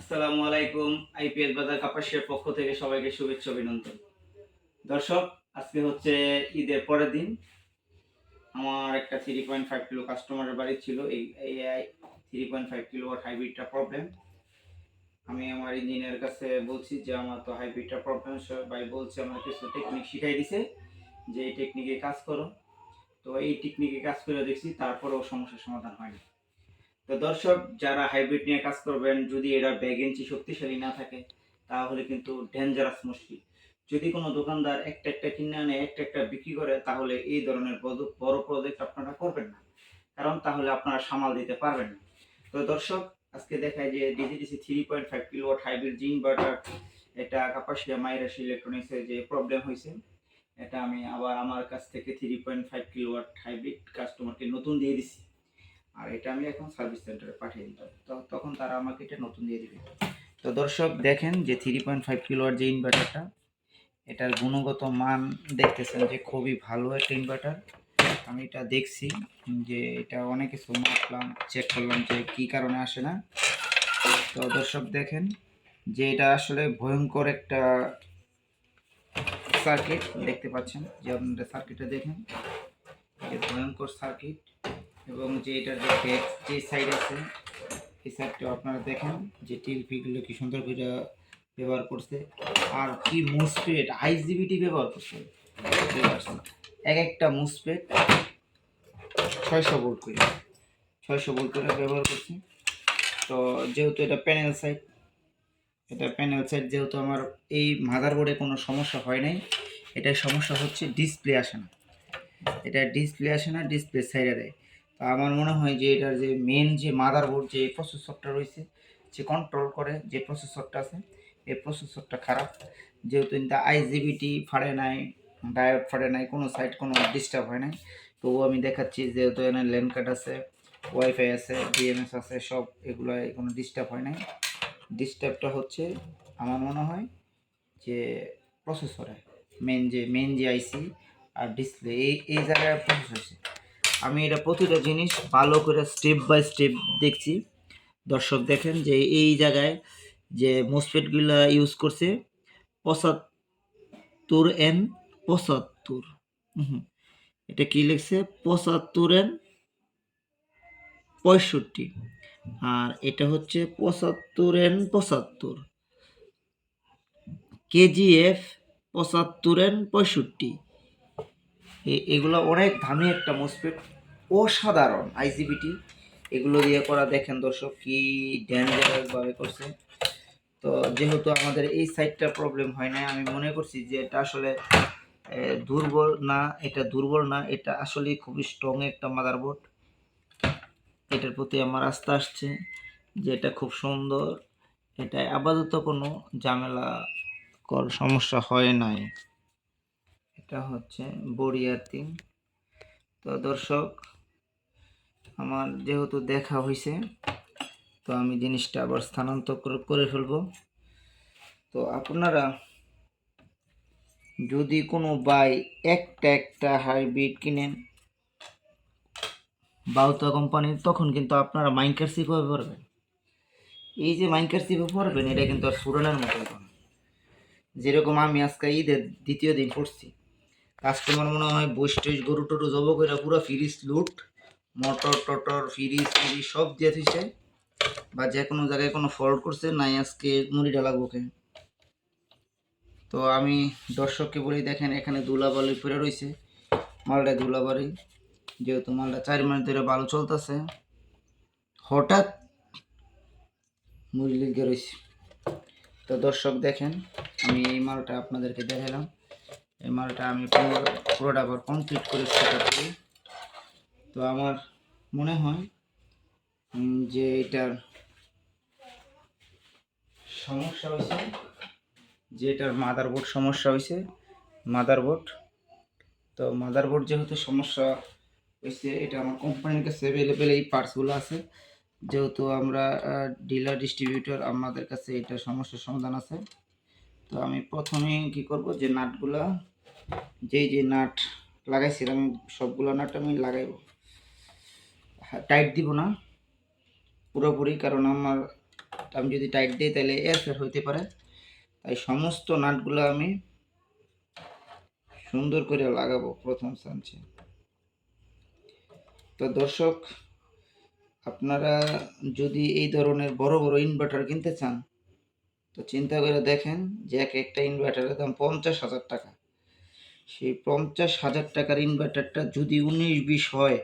আসসালামু আলাইকুম আইপিএল বাজার কাপাসিয়ার পক্ষ থেকে সবাইকে শুভেচ্ছা অভিনন্দন। দর্শক, আজকে হচ্ছে ঈদের পরের দিন। আমার একটা থ্রি পয়েন্ট ফাইভ কিলো কাস্টমারের বাড়ি ছিল, এই এই থ্রি পয়েন্ট ফাইভ কিলো হাইব্রিডটা প্রবলেম আমি আমার ইঞ্জিনিয়ার কাছে বলছি যে, আমার তো হাইব্রিডটা প্রবলেম ভাই বলছে, আমার কিছু টেকনিক শিখাই দিছে, যে এই টেকনিকে কাজ করো। তো এই টেকনিকে কাজ করে দেখছি, তারপরেও সমস্যার সমাধান হয়নি। তো দর্শক, যারা হাইব্রিড নিয়ে কাজ করবেন, যদি এরা ব্যাগেন্সি শক্তিশালী না থাকে, তাহলে কিন্তু ডেঞ্জারাস মুশকিল। যদি কোনো দোকানদার একটা একটা কিনে আনে, একটা একটা বিক্রি করে, তাহলে এই ধরনের বড়- প্রজেক্ট আপনারা করবেন না। কারণ তাহলে আপনারা সামাল দিতে পারবেন না। তো দর্শক, আজকে দেখায় যে DGDC three point five kilowatt hybrid G inverter এটা কাপাসিয়া মাইরাস ইলেকট্রনিক্সের যে প্রবলেম হয়েছে, এটা আমি আবার আমার কাছ থেকে three point five kilowatt hybrid কাস্টমারকে নতুন দিয়ে দিছি আর এটা আমি এখন সার্ভিস সেন্টারে পাঠিয়ে দিতাম তখন তারা আমাকে এটা নতুন দিয়ে দিবে। তো দর্শক দেখেন যে থ্রি পয়েন্ট ফাইভ কিলোয়ার যে ইনভার্টারটা এটার গুণগত মান দেখতেছেন যে খুবই ভালো একটা ইনভার্টার আমি এটা দেখছি যে এটা অনেক কিছু মাপলাম চেক করলাম যে কী কারণে আসে না। তো দর্শক দেখেন যে এটা আসলে ভয়ঙ্কর একটা সার্কিট দেখতে পাচ্ছেন। যে আপনারা সার্কিটটা দেখেন, যে ভয়ঙ্কর সার্কিট এবং যে এটার যে ব্যাক যে সাইড আছে, এই সাইডটা আপনারা দেখেন যে টিলপিগুলো কি সুন্দর করে ব্যবহার করছে আর কি মুসপেট আইজিবিটি ব্যবহার করছে। এক একটা মুসপেট ছয়শো ভোল্ট করে, ছয়শো ভোল্ট করে ব্যবহার করছি। তো যেহেতু এটা প্যানেল সাইড এটা প্যানেল সাইড যেহেতু আমার এই মাদারবোর্ডে কোনো সমস্যা হয় নাই এটার সমস্যা হচ্ছে ডিসপ্লে আসে না। এটা ডিসপ্লে আসে না ডিসপ্লে সাইডে দেয়। আমার মনে হয় যে এটার যে মেন যে মাদারবোর্ড যে প্রসেসরটা রয়েছে, যে কন্ট্রোল করে যে প্রসেসরটা আছে, এই প্রসেসরটা খারাপ। যেহেতু এটা আইজিবিটি ফাড়ে নাই ডায়োড ফাড়ে নাই, কোনো সাইড কোনো ডিস্টার্ব হয় নাই। তবুও আমি দেখাচ্ছি যেহেতু এখানে ল্যান্ড কার্ড আছে ওয়াইফাই আছে ডিএমএস আছে, সব এগুলো কোনো ডিস্টার্ব হয় নাই। ডিস্টার্বটা হচ্ছে আমার মনে হয় যে প্রসেসরে মেন যে মেন যে আইসি আর ডিসপ্লে এই এই জায়গায় প্রসেস হয়েছে আমি এটা প্রতিটা জিনিস ভালো করে স্টেপ বাই স্টেপ দেখছি। দর্শক দেখেন যে এই জায়গায় যে মোসপেটগুলো ইউজ করছে, পঁচাত্তর এন পঁচাত্তর। এটা কি লিখছে? পঁচাত্তর এন পঁয়ষট্টি। আর এটা হচ্ছে পঁচাত্তর এন পঁচাত্তর। কেজিএফ, পঁচাত্তর এন পঁয়ষট্টি। এগুলো অনেক দামি একটা মোসপেট অসাধারণ আইজিবিটি এগুলো দিয়ে করা দেখেন দর্শক কি ডেঞ্জারাস করছে। তো যেহেতু আমাদের এই সাইডটা প্রবলেম হয় না আমি মনে করছি যে এটা আসলে দুর্বল না, এটা দুর্বল না, এটা আসলে খুবই স্ট্রং একটা মাদারবোর্ড এটার প্রতি আমার আস্থা আসছে যে এটা খুব সুন্দর এটা আপাতত কোনো ঝামেলা কর, সমস্যা হয় নাই। এটা হচ্ছে বড়িয়াতি তো দর্শক, আমার যেহেতু দেখা হয়েছে তো আমি জিনিসটা আবার স্থানান্তর করে- ফেলব। তো আপনারা যদি কোনো বাই একটা একটা হাইব্রিড কিনেন বাউতা কোম্পানির, তখন কিন্তু আপনারা মাইনকার সিপে পড়বেন। এই যে মাইনকার সিপে পড়বেন, এটা কিন্তু আর পুরানোর মতো যেরকম আমি আজকে ঈদের দ্বিতীয় দিন পড়ছি কাস্টমার মনে হয় টইস গরু টরু জব করে পুরো ফ্রিজ লুট। মটর টটর ফ্রিজ ফ্রিজ সব দিয়ে দিছে বা যে কোনো জায়গায় কোনো ফল্ট করছে, নাই আজকে মুড়ি ডালা বুকে তো আমি দর্শককে বলি, দেখেন এখানে ধুলাবালি পড়ে রয়েছে মালটা ধুলাবালি যেহেতু মালটা চার মাস ধরে ভালো চলতেছে। হঠাৎ মুড়ি লিগে রয়েছে তো দর্শক দেখেন, আমি এই মালটা আপনাদেরকে দেখালাম এই মালটা আমি পুরো, পুরোটা আবার কমপ্লিট করে সেটা করি। তো আমার মনে হয় যে এটার সমস্যা হয়েছে, যে এটার মাদারবোর্ড সমস্যা হয়েছে মাদারবোর্ড তো মাদারবোর্ড যেহেতু সমস্যা হয়েছে, এটা আমার কোম্পানির কাছে অ্যাভেলেবেল এই পার্টসগুলো আছে। যেহেতু আমরা ডিলার ডিস্ট্রিবিউটর আমাদের কাছে এটা সমস্যার সমাধান আছে। তো আমি প্রথমে কি করব, যে নাটগুলা যেই যে নাট লাগাইছিলাম, আমি সবগুলো নাট আমি লাগাইব টাইট দিব না, পুরোপুরি, কারণ আমার, আমি যদি টাইট দিই তাহলে এয়ারফেয়ার হইতে পারে। তাই সমস্ত নাটগুলো আমি সুন্দর করে লাগাবো প্রথম চান্সে তো দর্শক, আপনারা যদি এই ধরনের বড় বড় ইনভার্টার কিনতে চান, তো চিন্তা করে দেখেন যে এক একটা ইনভার্টারের দাম পঞ্চাশ হাজার টাকা। সেই পঞ্চাশ হাজার টাকার ইনভার্টারটা যদি উনিশ বিশ হয়,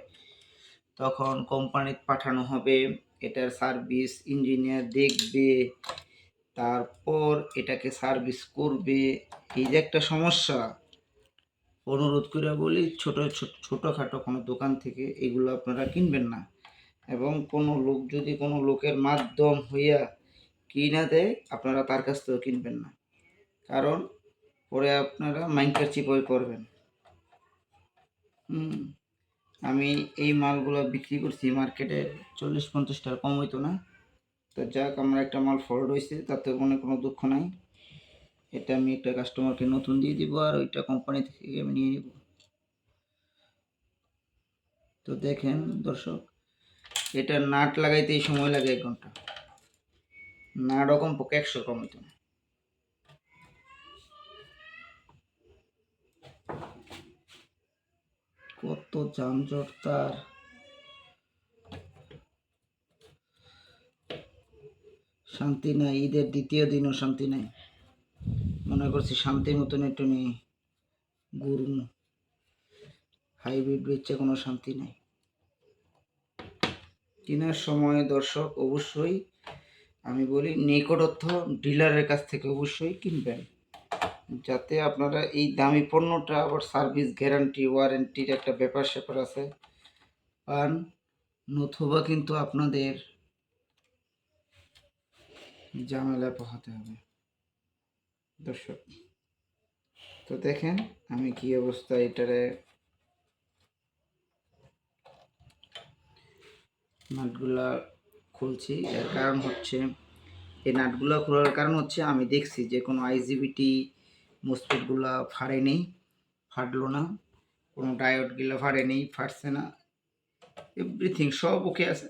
তখন কোম্পানিতে পাঠানো হবে, এটার সার্ভিস ইঞ্জিনিয়ার দেখবে, তারপর এটাকে সার্ভিস করবে। এই যে একটা সমস্যা, অনুরোধ করে বলি, ছোটো, ছোট, ছোটোখাটো কোনো দোকান থেকে এগুলো আপনারা কিনবেন না। এবং কোনো লোক, যদি কোনো লোকের মাধ্যম হইয়া কিনা দেয়, আপনারা তার কাছ থেকেও কিনবেন না। কারণ পরে আপনারা মাইন্ডের চিপই করবেন আমি এই মালগুলো বিক্রি করছি মার্কেটে চল্লিশ পঞ্চাশ টাকা, কম হইতো না। তো যাক, আমার একটা মাল ফল্ট হয়েছে তাতে কোনো কোনো দুঃখ নাই। এটা আমি একটা কাস্টমারকে নতুন দিয়ে দিব আর ওইটা কোম্পানি থেকে আমি নিয়ে নিব। তো দেখেন দর্শক, এটা নাট লাগাইতেই সময় লাগে এক ঘণ্টা। রকম পক্ষে একশো কম হইতো না কত যানজট তার। শান্তি নাই, ঈদের দ্বিতীয় দিনও শান্তি নাই। মনে করছি শান্তির মতন একটু নেই। গুরু হাইব্রিড বেচে কোনো শান্তি নেই। কেনার সময় দর্শক অবশ্যই, আমি বলি নিকটস্থ ডিলারের কাছ থেকে অবশ্যই কিনবেন। যাতে আপনারা এই দামি পণ্যটা আবার সার্ভিস গ্যারান্টি, ওয়ারেন্টির একটা ব্যাপার স্যাপার আছে। পান নতুবা কিন্তু আপনাদের ঝামেলা পোহাতে হবে। দর্শক, তো দেখেন আমি কি অবস্থা এটারে। নাটগুলা খুলছি, এর কারণ হচ্ছে, এই নাটগুলো খোলার কারণ হচ্ছে আমি দেখছি যে কোনো আইজিবিটি মসপিটগুলা নেই, ফাটলো না, কোনো ডায়োডগুলো নেই, ফাটছে না এভরিথিং সব ওকে আছে।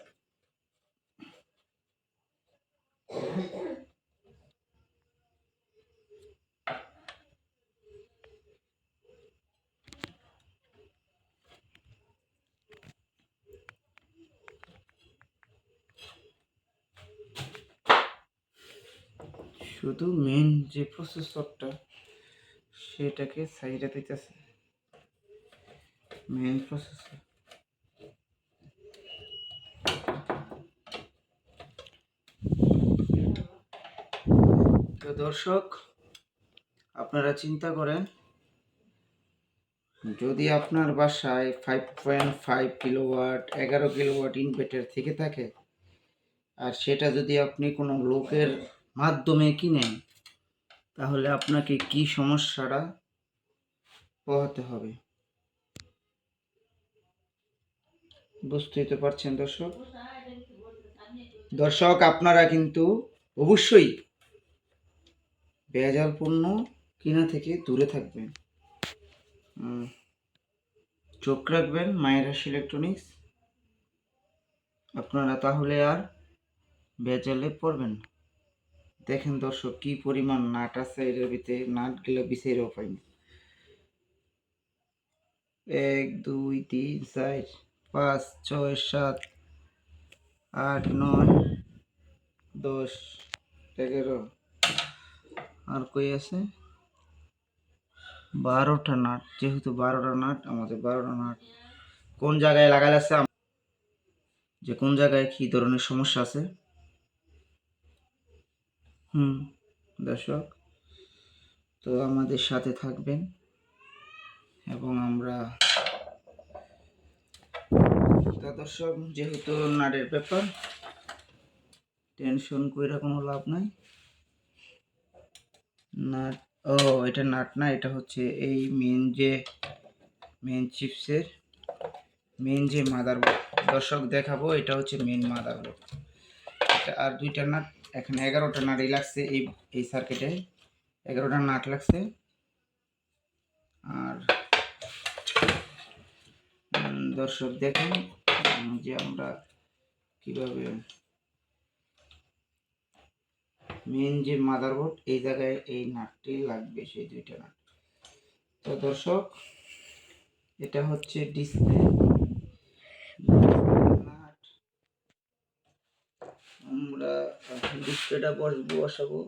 শুধু মেন যে প্রসেসরটা সেটাকে সাইডে দিতেছে। মেন প্রসেসর তো দর্শক, আপনারা চিন্তা করেন, যদি আপনার বাসায় ফাইভ পয়েন্ট ফাইভ কিলোওয়াট এগারো কিলোওয়াট ইনভার্টার থেকে থাকে, আর সেটা যদি আপনি কোনো লোকের মাধ্যমে কিনেন তাহলে আপনাকে কি সমস্যাটা পোহাতে হবে? বুঝতেই তো পারছেন দর্শক? দর্শক, আপনারা কিন্তু অবশ্যই বেজাল পণ্য কিনা থেকে দূরে থাকবেন। চোখ রাখবেন মায়েরাস ইলেকট্রনিক্স আপনারা তাহলে আর বেজালে পড়বেন না। দেখেন দর্শক, কি পরিমাণ নাট আছে এটার ভিতরে। নাটগুলো বিছেরও পাইনি এক, দুই, তিন, চার, পাঁচ, ছয়, সাত, আট, নয়, দশ, এগারো। আর কই আছে? বারোটা নাট। যেহেতু বারোটা নাট, আমাদের বারোটা নাট। কোন জায়গায় লাগালে আছে যে কোন জায়গায় কি ধরনের সমস্যা আছে? হুম, দর্শক। তো আমাদের সাথে থাকবেন এবং আমরা তো দর্শক, যেহেতু নাটের ব্যাপার, টেনশন কইরা কোনো লাভ নাই। নাট, ও, এটা নাট না, এটা হচ্ছে এই মেন যে মেন চিপসের মেন যে মাদারবোর্ড দর্শক, দেখাবো, এটা হচ্ছে মেন মাদারবোর্ড আর দুইটা নাট এখানে এগারোটা নাটই লাগছে, এই এই সার্কিটে এগারোটা নাট লাগছে। আর দর্শক দেখেন যে আমরা কীভাবে মেন যে মাদারবোর্ড এই জায়গায় এই নাটটি লাগবে, সেই দুইটা নাট। তো দর্শক, এটা হচ্ছে ডিসপ্লে নাট আমরা ডিসপ্লেটা বসাবো।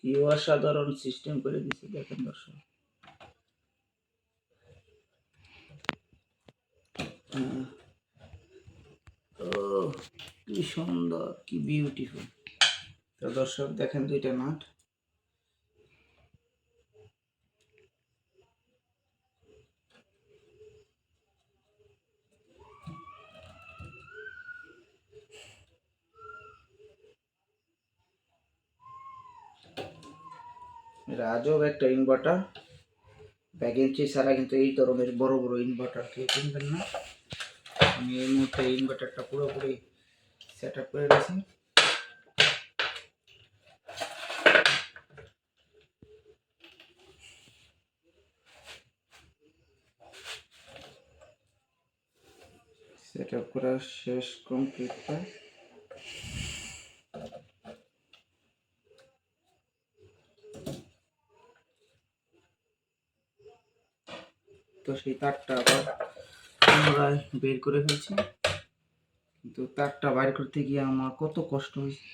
কি অসাধারণ সিস্টেম করে দিচ্ছে দেখেন দর্শক। তো ও, কি সুন্দর, কি বিউটিফুল তো দর্শক, দেখেন দুইটা নাট। এটা আজব একটা ইনভার্টার ব্যাগ ইঞ্চি ছাড়া কিন্তু এই ধরনের বড় বড় ইনভার্টার কেউ কিনবেন না। আমি এই মুহূর্তে ইনভার্টারটা পুরোপুরি সেট আপ করে গেছি সেট আপ করা শেষ কমপ্লিট সেই তারটা আবার পুনরায় বের করে ফেলছি। কিন্তু তারটা বাইর করতে গিয়ে আমার কত কষ্ট হয়েছে।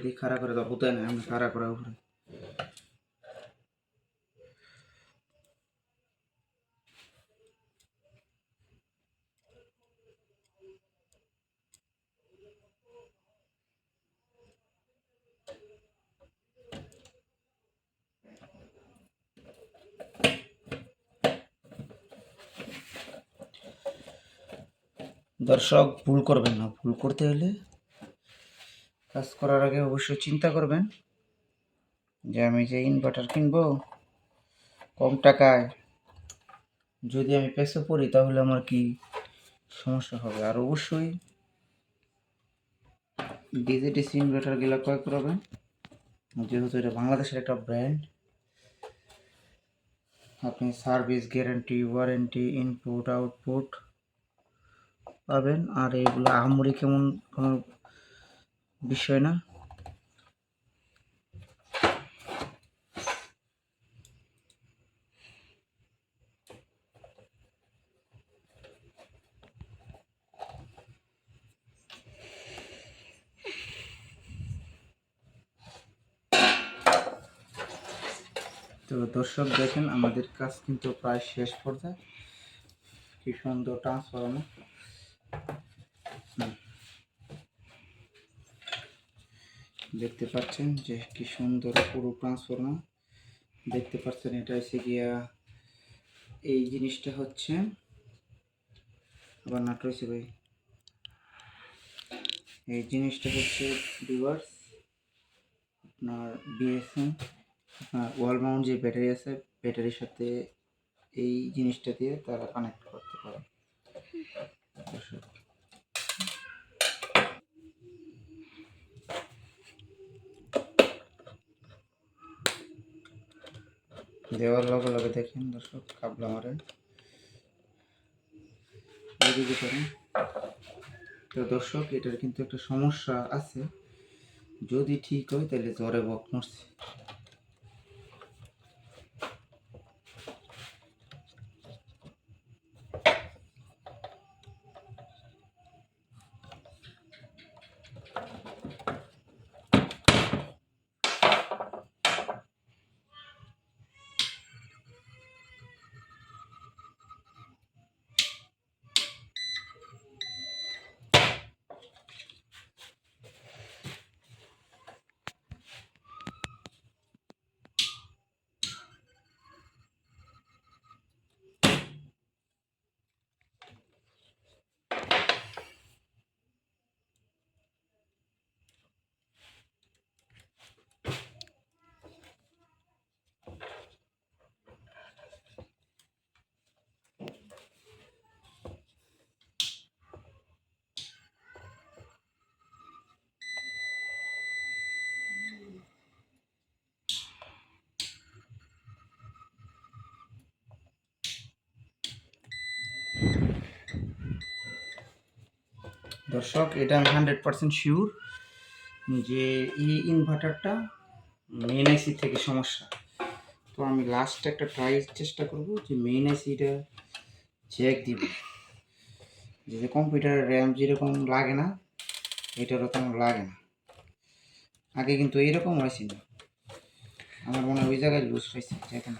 যদি খাড়া করে দাও? হতে না আমি খাড়া করা উপরে দর্শক, ভুল করবেন না। ভুল করতে হলে কাজ করার আগে অবশ্যই চিন্তা করবেন যে আমি যে ইনভার্টার কিনবো কম টাকায়। যদি আমি পেছে পড়ি তাহলে আমার কি সমস্যা হবে? আর অবশ্যই ডিজিটিসি ইনভার্টারগুলো ক্রয় করবেন। যেহেতু এটা বাংলাদেশের একটা ব্র্যান্ড আপনি service guarantee warranty input output পাবেন। আর এগুলো আহামরি কেমন কোনো বিষয় না? তো দর্শক দেখেন আমাদের কাজ কিন্তু প্রায় শেষ পর্যায়ে। কি সুন্দর ট্রান্সফরমার দেখতে পাচ্ছেন যে কি সুন্দর পুরো ট্রান্সফরমার দেখতে পাচ্ছেন এটা এসে গিয়া, এই জিনিসটা হচ্ছে, আবার নাট রয়েছে ভাই। এই জিনিসটা হচ্ছে ভিউয়ার্স আপনার বিএসএম আপনার ওয়াল মাউন্ট যে ব্যাটারি আছে ব্যাটারির সাথে এই জিনিসটা দিয়ে তারা কানেক্ট করতে পারে। দেওয়ার লগে লগে দেখেন দর্শক, কাবলা মারে তো দর্শক, এটার কিন্তু একটা সমস্যা আছে। যদি ঠিক হয়, তাহলে জ্বরে বক মরছে। দর্শক, এটা আমি হান্ড্রেড পার্সেন্ট শিওর যে এই ইনভার্টারটা মেন আইসি থেকে সমস্যা। তো আমি লাস্ট একটা ট্রাই চেষ্টা করব যে মেন আইসিটা চেক দিব। যে কম্পিউটারের র্যাম যেরকম লাগে না, এটারও তেমন লাগে না। আগে কিন্তু এইরকম হয়েছিল। আমার মনে হয় ওই জায়গায় লুজ হয়েছে দেখেন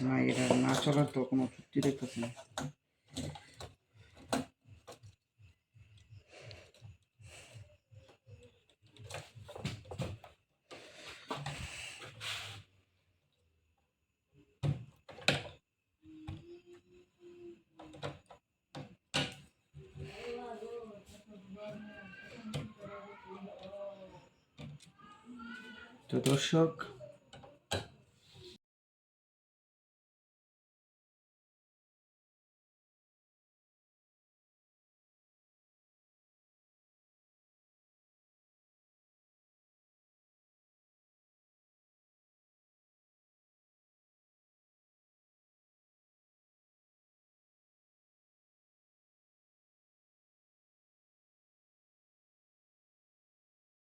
না এটা না চলার তো কোনো যুক্তি দেখতেছি না। তো দর্শক